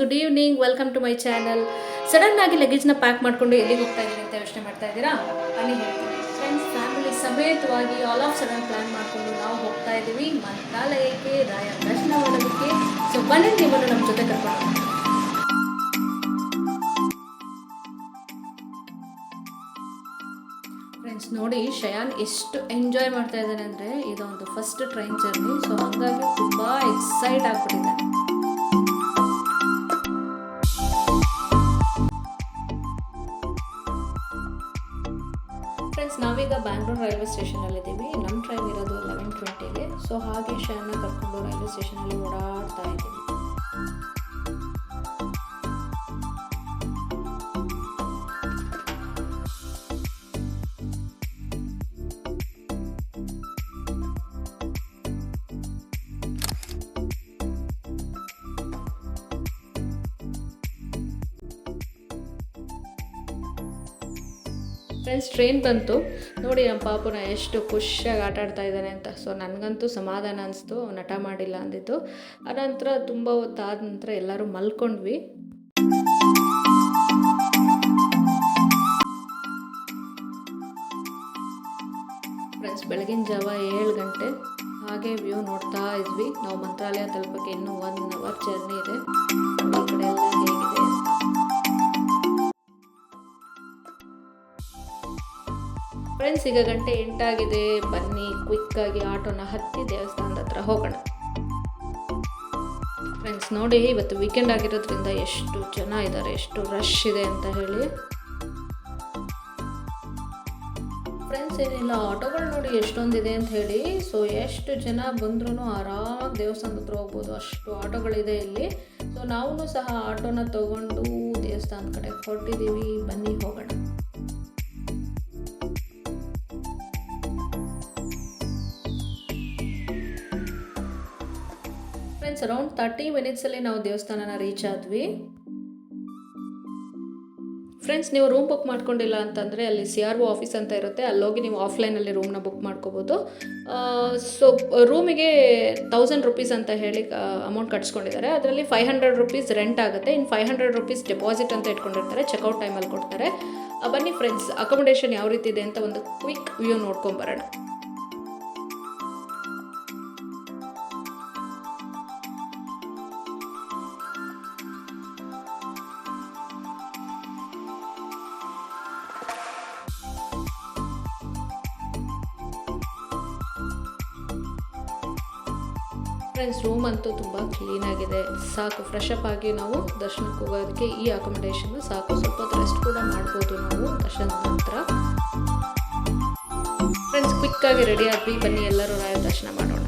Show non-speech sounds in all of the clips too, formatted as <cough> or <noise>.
Good evening welcome to my channel sudden ಆಗಿ ಲಗೇಜ್ನ pack ಮಾಡ್ಕೊಂಡು ಎಲ್ಲಿಗೆ ಹೋಗ್ತಾ ಇದ್ದೀನಿ ಅಂತ ಯೋಚನೆ ಮಾಡ್ತಾ ಇದ್ದೀರಾ? ಅಲ್ಲಿ ಹೇಳ್ತೀನಿ. ಫ್ರೆಂಡ್ಸ್ ಫ್ಯಾಮಿಲಿ ಸಮೇತವಾಗಿ ಆಲ್ ಆಫ್ ಸಡನ್ ಪ್ಲಾನ್ ಮಾಡಿಕೊಂಡು ನಾವು ಹೋಗ್ತಾ ಇದ್ದೀವಿ. ಮಂತ್ರಾಲಯಕ್ಕೆ ರಾಯ ದರ್ಶನ ಮಾಡೋದಕ್ಕೆ ಸೊ ಬನ್ನಿ, ನಿಮ್ಮನ್ನು ನಮ್ಮ ಜೊತೆ ಕರ್ಕೊಂಡು ಫ್ರೆಂಡ್ಸ್ ನೋಡಿ ಶಯಾನ್ ಎಷ್ಟು ಎಂಜಾಯ್ ಮಾಡ್ತಾ ಇದ್ದಾನೆ ಅಂದರೆ ಇದೊಂದು ಫಸ್ಟ್ ಟ್ರೈನ್ ಜರ್ನಿ ಸೊ ಹಾಗಾಗಿ ತುಂಬ ಎಕ್ಸೈಟ್ ಆಗ್ಬಿಟ್ಟಿದ್ದಾನೆ. ಸ್ಟೇಷನ್ ರೈಲ್ವೆ ಸ್ಟೇಷನಲ್ಲಿದ್ದೀವಿ. ನಮ್ಮ ಟ್ರೈನ್ ಇರೋದು ಲೆವೆನ್ ಟ್ವೆಂಟಿಗೆ ಸೊ ಹಾಗೆ ಶಯಾನ್ನ ಕರ್ಕೊಂಡು ರೈಲ್ವೆ ಸ್ಟೇಷನಲ್ಲಿ ಓಡಾಡ್ತಾ ಇದ್ದೀವಿ. ಫ್ರೆಂಡ್ಸ್ ಟ್ರೈನ್ ಬಂತು ನೋಡಿ ನಮ್ಮ ಪಾಪುನ ಎಷ್ಟು ಖುಷಿಯಾಗಿ ಆಟ ಆಡ್ತಾ ಇದ್ದಾನೆ ಅಂತ. ಸೊ ನನಗಂತೂ ಸಮಾಧಾನ ಅನಿಸ್ತು ನಟ ಮಾಡಿಲ್ಲ ಅಂದಿದ್ದು. ಅನಂತರ ತುಂಬ ಹೊತ್ತಾದ ನಂತರ ಎಲ್ಲರೂ ಮಲ್ಕೊಂಡ್ವಿ. ಫ್ರೆಂಡ್ಸ್ ಬೆಳಗಿನ ಜಾವ ಏಳು ಗಂಟೆ. ಹಾಗೆ ವ್ಯೂ ನೋಡ್ತಾ ಇದ್ವಿ. ನಾವು ಮಂತ್ರಾಲಯ ತಲುಪಕ್ಕೆ ಇನ್ನೂ ಒನ್ ಅವರ್ ಜರ್ನಿ ಇದೆ. ಫ್ರೆಂಡ್ಸ್, ಈಗ ಗಂಟೆ ಎಂಟಾಗಿದೆ. ಬನ್ನಿ ಕ್ವಿಕ್ಕಾಗಿ ಆಟೋನ ಹತ್ತಿ ದೇವಸ್ಥಾನದ ಹತ್ರ ಹೋಗೋಣ. ಫ್ರೆಂಡ್ಸ್, ನೋಡಿ, ಇವತ್ತು ವೀಕೆಂಡ್ ಆಗಿರೋದ್ರಿಂದ ಎಷ್ಟು ಜನ ಇದ್ದಾರೆ, ಎಷ್ಟು ರಶ್ ಇದೆ ಅಂತ ಹೇಳಿ. ಫ್ರೆಂಡ್ಸ್, ಏನಿಲ್ಲ, ಆಟೋಗಳು ನೋಡಿ ಎಷ್ಟೊಂದಿದೆ ಅಂತ ಹೇಳಿ. ಸೊ ಎಷ್ಟು ಜನ ಬಂದ್ರೂ ಆರಾಮಾಗಿ ದೇವಸ್ಥಾನದ ಹತ್ರ ಹೋಗ್ಬೋದು. ಅಷ್ಟು ಆಟೋಗಳಿದೆ ಇಲ್ಲಿ. ಸೊ ನಾವು ಸಹ ಆಟೋನ ತಗೊಂಡು ದೇವಸ್ಥಾನದ ಕಡೆ ಹೊರಟಿದ್ದೀವಿ. ಬನ್ನಿ, ಹೋಗೋಣ. ಫ್ರೆಂಡ್ಸ್ ಅರೌಂಡ್ ತರ್ಟಿ ಮಿನಿಟ್ಸಲ್ಲಿ ನಾವು ದೇವಸ್ಥಾನನ ರೀಚ್ ಆದ್ವಿ. ಫ್ರೆಂಡ್ಸ್ ನೀವು ರೂಮ್ ಬುಕ್ ಮಾಡ್ಕೊಂಡಿಲ್ಲ ಅಂತಂದರೆ ಅಲ್ಲಿ ಸಿ ಆರ್ ಒ ಆಫೀಸ್ ಅಂತ ಇರುತ್ತೆ, ಅಲ್ಲೋಗಿ ನೀವು ಆಫ್ಲೈನಲ್ಲಿ ರೂಮ್ನ ಬುಕ್ ಮಾಡ್ಕೋಬೋದು. ಸೊ ರೂಮಿಗೆ ತೌಸಂಡ್ ರುಪೀಸ್ ಅಂತ ಹೇಳಿ ಅಮೌಂಟ್ ಕಟ್ಸ್ಕೊಂಡಿದ್ದಾರೆ. ಅದರಲ್ಲಿ ಫೈವ್ ಹಂಡ್ರೆಡ್ ರುಪೀಸ್ ರೆಂಟ್ ಆಗುತ್ತೆ. ಇನ್ನು ಫೈವ್ ಹಂಡ್ರೆಡ್ ರುಪೀಸ್ ಡೆಪಾಸಿಟ್ ಅಂತ ಇಟ್ಕೊಂಡಿರ್ತಾರೆ ಚೆಕ್ಔಟ್ ಟೈಮಲ್ಲಿ ಕೊಡ್ತಾರೆ. ಬನ್ನಿ ಫ್ರೆಂಡ್ಸ್ ಅಕೊಮಡೇಷನ್ ಯಾವ ರೀತಿ ಇದೆ ಅಂತ ಒಂದು ಕ್ವಿಕ್ ವ್ಯೂ ನೋಡ್ಕೊಂಬರೋಣ ಫ್ರೆಂಡ್ಸ್ ರೂಮ್ ಅಂತೂ ತುಂಬ ಕ್ಲೀನಾಗಿದೆ ಸಾಕು ಫ್ರೆಶ್ ಅಪ್ ಆಗಿ ನಾವು ದರ್ಶನಕ್ಕೆ ಹೋಗೋದಕ್ಕೆ ಈ ಅಕೊಮಡೇಷನ್ ಸಾಕು. ಸ್ವಲ್ಪ ರೆಸ್ಟ್ ಕೂಡ ಮಾಡ್ಬೋದು ನಾವು ದರ್ಶನ ನಂತರ ಫ್ರೆಂಡ್ಸ್ ಆಗಿ ರೆಡಿ ಆದ್ವಿ ಬನ್ನಿ, ಎಲ್ಲರೂ ರಾಯ ದರ್ಶನ ಮಾಡೋಣ.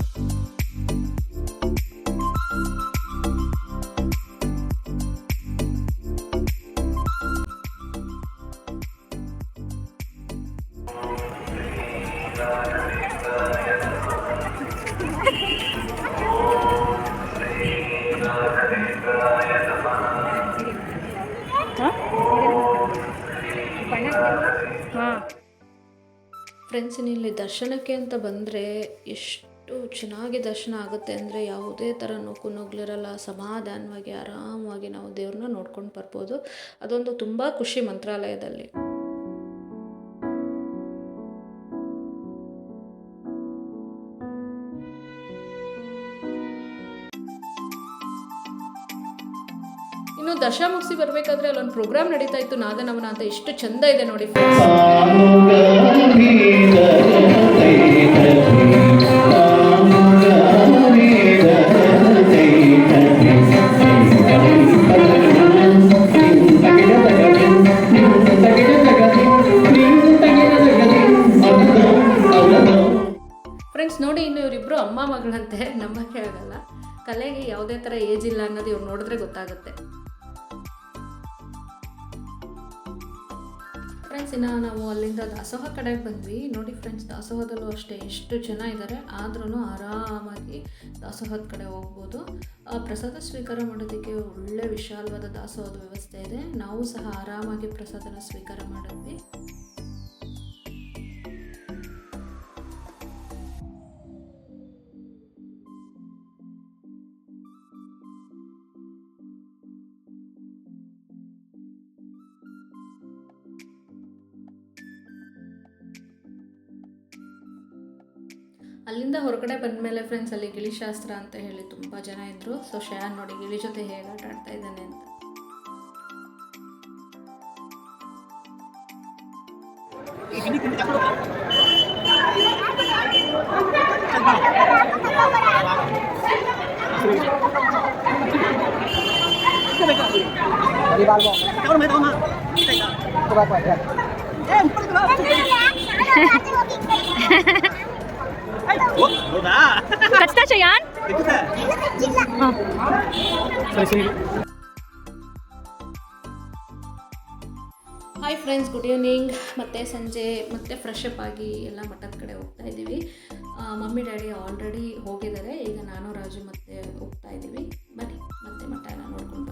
ಫ್ರೆಂಡ್ಸ್ ಇಲ್ಲಿ ದರ್ಶನಕ್ಕೆ ಅಂತ ಬಂದರೆ ಎಷ್ಟು ಚೆನ್ನಾಗಿ ದರ್ಶನ ಆಗುತ್ತೆ ಅಂದರೆ ಯಾವುದೇ ಥರ ನೋಕು ನುಗ್ಲಿರಲ್ಲ ಸಮಾಧಾನವಾಗಿ ಆರಾಮವಾಗಿ ನಾವು ದೇವ್ರನ್ನ ನೋಡ್ಕೊಂಡು ಬರ್ಬೋದು. ಅದೊಂದು ತುಂಬ ಖುಷಿ ಮಂತ್ರಾಲಯದಲ್ಲಿ. ಇನ್ನು ದರ್ಶನ ಮುಗಿಸಿ ಬರ್ಬೇಕಾದ್ರೆ ಅಲ್ಲೊಂದು ಪ್ರೋಗ್ರಾಮ್ ನಡೀತಾ ಇತ್ತು, ನಾದನವನ ಅಂತ ಎಷ್ಟು ಚಂದ ಇದೆ ನೋಡಿ ಫ್ರೆಂಡ್ಸ್ ನೋಡಿ ಇನ್ನು ಅಮ್ಮ ಮಗಳಂತೆ ನಂಬಕ್ಕೆ ಆಗಲ್ಲ ಕಲೆಗೆ ಯಾವುದೇ ಥರ ಏಜ್ ಇಲ್ಲ ಅನ್ನೋದು ಇವ್ರು ನೋಡಿದ್ರೆ ಗೊತ್ತಾಗುತ್ತೆ. ಫ್ರೆಂಡ್ಸ್ ಇನ್ನು ನಾವು ಅಲ್ಲಿಂದ ದಾಸೋಹ ಕಡೆ ಬಂದ್ವಿ. ನೋಡಿ ಫ್ರೆಂಡ್ಸ್ ದಾಸೋಹದಲ್ಲೂ ಅಷ್ಟೇ ಎಷ್ಟು ಜನ ಇದ್ದಾರೆ ಆದ್ರೂ ಆರಾಮಾಗಿ ದಾಸೋಹದ ಕಡೆ ಹೋಗ್ಬೋದು. ಪ್ರಸಾದ ಸ್ವೀಕಾರ ಮಾಡೋದಕ್ಕೆ ಒಳ್ಳೆ ವಿಶಾಲವಾದ ದಾಸೋಹದ ವ್ಯವಸ್ಥೆ ಇದೆ. ನಾವು ಸಹ ಆರಾಮಾಗಿ ಪ್ರಸಾದನ ಸ್ವೀಕಾರ ಮಾಡಿದ್ವಿ. ಅಲ್ಲಿಂದ ಹೊರಗಡೆ ಬಂದಮೇಲೆ ಫ್ರೆಂಡ್ಸ್ ಅಲ್ಲಿ ಗಿಳಿಶಾಸ್ತ್ರ ಅಂತ ಹೇಳಿ ತುಂಬ ಜನ ಇದ್ದರು ಸೊ ಶಯಾನ್ ನೋಡಿ ಗಿಳಿ ಜೊತೆ ಹೇಗೆ ಆಟ ಆಡ್ತಾ ಇದ್ದಾನೆ ಅಂತ. <laughs> <laughs> ಸರಿ ಹಾಯ್ ಫ್ರೆಂಡ್ಸ್ ಗುಡ್ ಈವ್ನಿಂಗ್ ಮತ್ತೆ ಸಂಜೆ ಮತ್ತೆ ಫ್ರೆಶ್ ಅಪ್ ಆಗಿ ಎಲ್ಲ ಮಠದ ಕಡೆ ಹೋಗ್ತಾ ಇದ್ದೀವಿ. ಮಮ್ಮಿ ಡ್ಯಾಡಿ ಆಲ್ರೆಡಿ ಹೋಗಿದ್ದಾರೆ. ಈಗ ನಾನು ರಾಜು ಮತ್ತೆ ಹೋಗ್ತಾ ಇದ್ದೀವಿ. ಬನ್ನಿ ಮತ್ತೆ ಮಠನ ನೋಡ್ಕೊಂಡು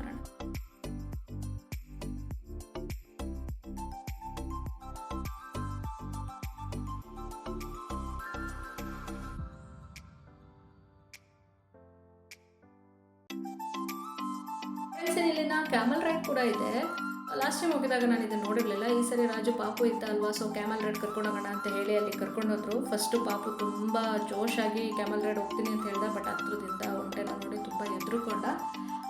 ಕ್ಯಾಮಲ್ ರೈಡ್ ಕೂಡ ಇದೆ. ಲಾಸ್ಟ್ ಟೈಮ್ ಹೋಗಿದಾಗ ನಾನು ಇದನ್ನು ನೋಡಿರಲಿಲ್ಲ. ಈ ಸರಿ ರಾಜು ಪಾಪು ಇತ್ತ ಅಲ್ವಾ? ಸೊ ಕ್ಯಾಮಲ್ ರೈಡ್ ಕರ್ಕೊಂಡೋಗೋಣ ಅಂತ ಹೇಳಿ ಅಲ್ಲಿ ಕರ್ಕೊಂಡು ಹೋದ್ರು ಫಸ್ಟು ಪಾಪು ತುಂಬ ಜೋಶಾಗಿ ಕ್ಯಾಮಲ್ ರೈಡ್ ಹೋಗ್ತೀನಿ ಅಂತ ಹೇಳ್ದ ಬಟ್ ಹತ್ರದಿಂದ ಒಂಟೆನ ನೋಡಿ ತುಂಬ ಎದುರುಕೊಂಡ.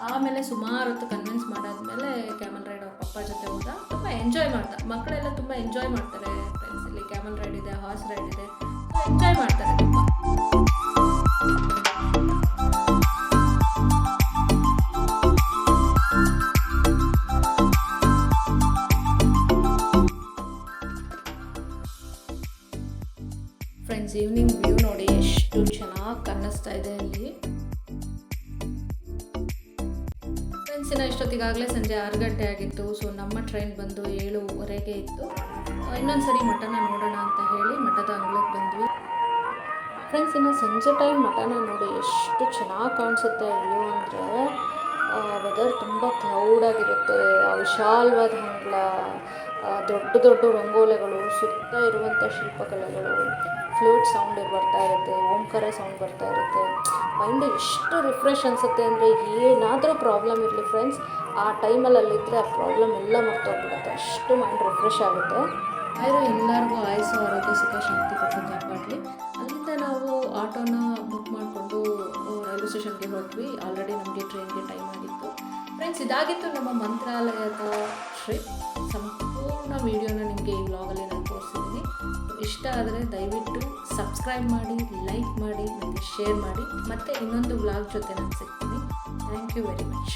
ಆಮೇಲೆ ಸುಮಾರು ಹೊತ್ತು ಕನ್ವಿನ್ಸ್ ಮಾಡಾದ್ಮೇಲೆ ಕ್ಯಾಮಲ್ ರೈಡ್ ಅವ್ರ ಪಪ್ಪ ಜೊತೆ ಹೋದ. ತುಂಬ ಎಂಜಾಯ್ ಮಾಡ್ತಾ ಮಕ್ಕಳೆಲ್ಲ ತುಂಬ ಎಂಜಾಯ್ ಮಾಡ್ತಾರೆ ಫ್ರೆಂಡ್ಸ್ ಇಲ್ಲಿ ಕ್ಯಾಮಲ್ ರೈಡ್ ಇದೆ ಹಾರ್ಸ್ ರೈಡ್ ಇದೆ. ಎಂಜಾಯ್ ಮಾಡ್ತಾರೆ ತುಂಬ. ಫ್ರೆಂಡ್ಸ್ ಈವ್ನಿಂಗ್ ವ್ಯೂ ನೋಡಿ ಎಷ್ಟು ಚೆನ್ನಾಗಿ ಕಾಣಿಸ್ತಾ ಇದೆ ಅಲ್ಲಿ. ಫ್ರೆಂಡ್ಸ್ ಇನ್ನು ಇಷ್ಟೊತ್ತಿಗಾಗಲೇ ಸಂಜೆ ಆರು ಗಂಟೆ ಆಗಿತ್ತು ಸೊ ನಮ್ಮ ಟ್ರೈನ್ ಬಂದು ಏಳುವರೆಗೆ ಇತ್ತು. ಇನ್ನೊಂದು ಸರಿ ಮಠನ ನೋಡೋಣ ಅಂತ ಹೇಳಿ ಮಠದ ಅಂಗಳಕ್ಕೆ ಬಂದ್ವಿ. ಫ್ರೆಂಡ್ಸ್ ಇನ್ನು ಸಂಜೆ ಟೈಮ್ ಮಠನ ನೋಡಿ ಎಷ್ಟು ಚೆನ್ನಾಗಿ ಕಾಣಿಸುತ್ತೆ ವ್ಯೂ ಅಂದರೆ ವೆದರ್ ತುಂಬ ಕ್ಲೌಡಾಗಿರುತ್ತೆ ವಿಶಾಲವಾದ ಅಂಗಳ ದೊಡ್ಡ ದೊಡ್ಡ ರಂಗೋಲೆಗಳು, ಸುತ್ತ ಇರುವಂಥ ಶಿಲ್ಪಕಲೆಗಳು. ಫ್ಲೂಟ್ ಸೌಂಡ್ ಬರ್ತಾ ಇರುತ್ತೆ, ಓಂಕಾರ ಸೌಂಡ್ ಬರ್ತಾ ಇರುತ್ತೆ. ಮೈಂಡ್ ಎಷ್ಟು ರಿಫ್ರೆಶ್ ಅನಿಸುತ್ತೆ ಅಂದರೆ ಏನಾದರೂ ಪ್ರಾಬ್ಲಮ್ ಇರಲಿ ಫ್ರೆಂಡ್ಸ್ ಆ ಟೈಮಲ್ಲಿ ಅಲ್ಲಿದ್ದರೆ ಆ ಪ್ರಾಬ್ಲಮ್ ಎಲ್ಲ ಮರ್ತೋಗ್ಬಿಡುತ್ತೆ ಅಷ್ಟು ಮೈಂಡ್ ರಿಫ್ರೆಶ್ ಆಗುತ್ತೆ. ಆದರೂ ಎಲ್ಲರಿಗೂ ಆಯಸ್ಸು, ಆರೋಗ್ಯ, ಸುಖ, ಶಾಂತಿ ಕೊಟ್ಟು ಅಲ್ಲಿಂದ ನಾವು ಆಟೋನ ಬುಕ್ ಮಾಡಿಕೊಂಡು ರೈಲ್ವೆ ಸ್ಟೇಷನ್ಗೆ ಹೋದ್ವಿ. ಆಲ್ರೆಡಿ ನಮಗೆ ಟ್ರೈನ್ಗೆ ಟೈಮ್ ಆಗಿತ್ತು. ಫ್ರೆಂಡ್ಸ್ ಇದಾಗಿತ್ತು ನಮ್ಮ ಮಂತ್ರಾಲಯದ ಟ್ರಿಪ್ ಸಂಪೂರ್ಣ ವೀಡಿಯೋನ ನಿಮಗೆ ಈ ವ್ಲಾಗಲ್ಲಿ ಇಷ್ಟ ಆದರೆ ದಯವಿಟ್ಟು ಸಬ್ಸ್ಕ್ರೈಬ್ ಮಾಡಿ ಲೈಕ್ ಮಾಡಿ, ಮತ್ತು ಶೇರ್ ಮಾಡಿ. ಮತ್ತು ಇನ್ನೊಂದು ವ್ಲಾಗ್ ಜೊತೆ ನಾನು ಸಿಗ್ತೀನಿ. Thank you very much